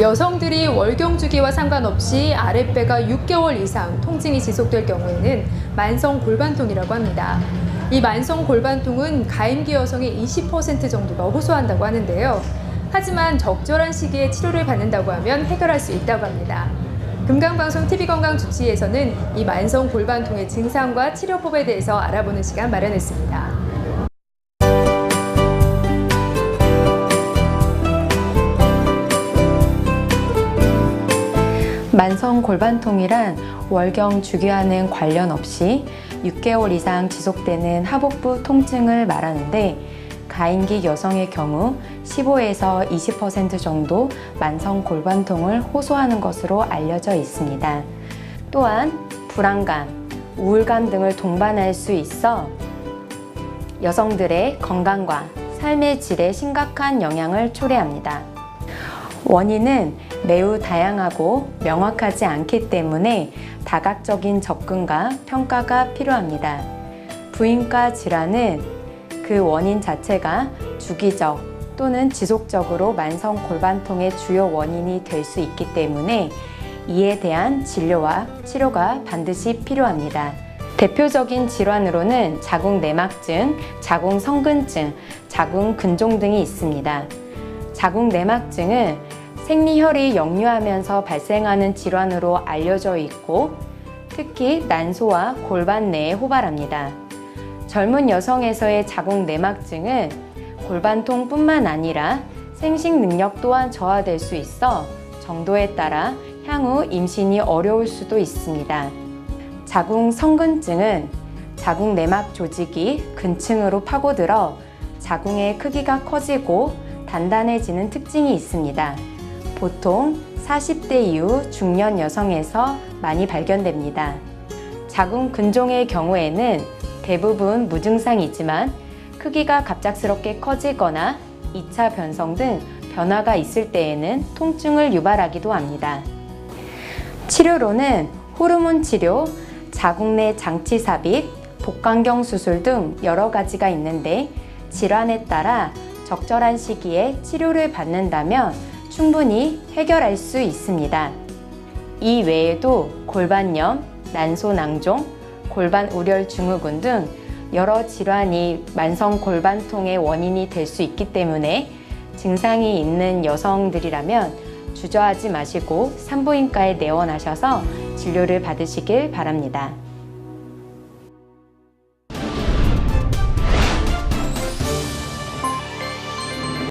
여성들이 월경 주기와 상관없이 아랫배가 6개월 이상 통증이 지속될 경우에는 만성 골반통이라고 합니다. 이 만성 골반통은 가임기 여성의 20% 정도가 호소한다고 하는데요. 하지만 적절한 시기에 치료를 받는다고 하면 해결할 수 있다고 합니다. 금강방송 TV건강 주치에서는 이 만성 골반통의 증상과 치료법에 대해서 알아보는 시간 마련했습니다. 만성 골반통이란 월경 주기와는 관련 없이 6개월 이상 지속되는 하복부 통증을 말하는데 가임기 여성의 경우 15에서 20% 정도 만성 골반통을 호소하는 것으로 알려져 있습니다. 또한 불안감, 우울감 등을 동반할 수 있어 여성들의 건강과 삶의 질에 심각한 영향을 초래합니다. 원인은 매우 다양하고 명확하지 않기 때문에 다각적인 접근과 평가가 필요합니다. 부인과 질환은 그 원인 자체가 주기적 또는 지속적으로 만성 골반통의 주요 원인이 될 수 있기 때문에 이에 대한 진료와 치료가 반드시 필요합니다. 대표적인 질환으로는 자궁 내막증, 자궁 성근증, 자궁 근종 등이 있습니다. 자궁 내막증은 생리혈이 역류하면서 발생하는 질환으로 알려져 있고 특히 난소와 골반 내에 호발합니다. 젊은 여성에서의 자궁 내막증은 골반통뿐만 아니라 생식 능력 또한 저하될 수 있어 정도에 따라 향후 임신이 어려울 수도 있습니다. 자궁 성근증은 자궁 내막 조직이 근층으로 파고들어 자궁의 크기가 커지고 단단해지는 특징이 있습니다. 보통 40대 이후 중년 여성에서 많이 발견됩니다. 자궁 근종의 경우에는 대부분 무증상이지만 크기가 갑작스럽게 커지거나 2차 변성 등 변화가 있을 때에는 통증을 유발하기도 합니다. 치료로는 호르몬 치료, 자궁 내 장치 삽입, 복강경 수술 등 여러 가지가 있는데 질환에 따라 적절한 시기에 치료를 받는다면 충분히 해결할 수 있습니다. 이 외에도 골반염, 난소낭종, 골반 우렬 증후군 등 여러 질환이 만성 골반통의 원인이 될 수 있기 때문에 증상이 있는 여성들이라면 주저하지 마시고 산부인과에 내원하셔서 진료를 받으시길 바랍니다.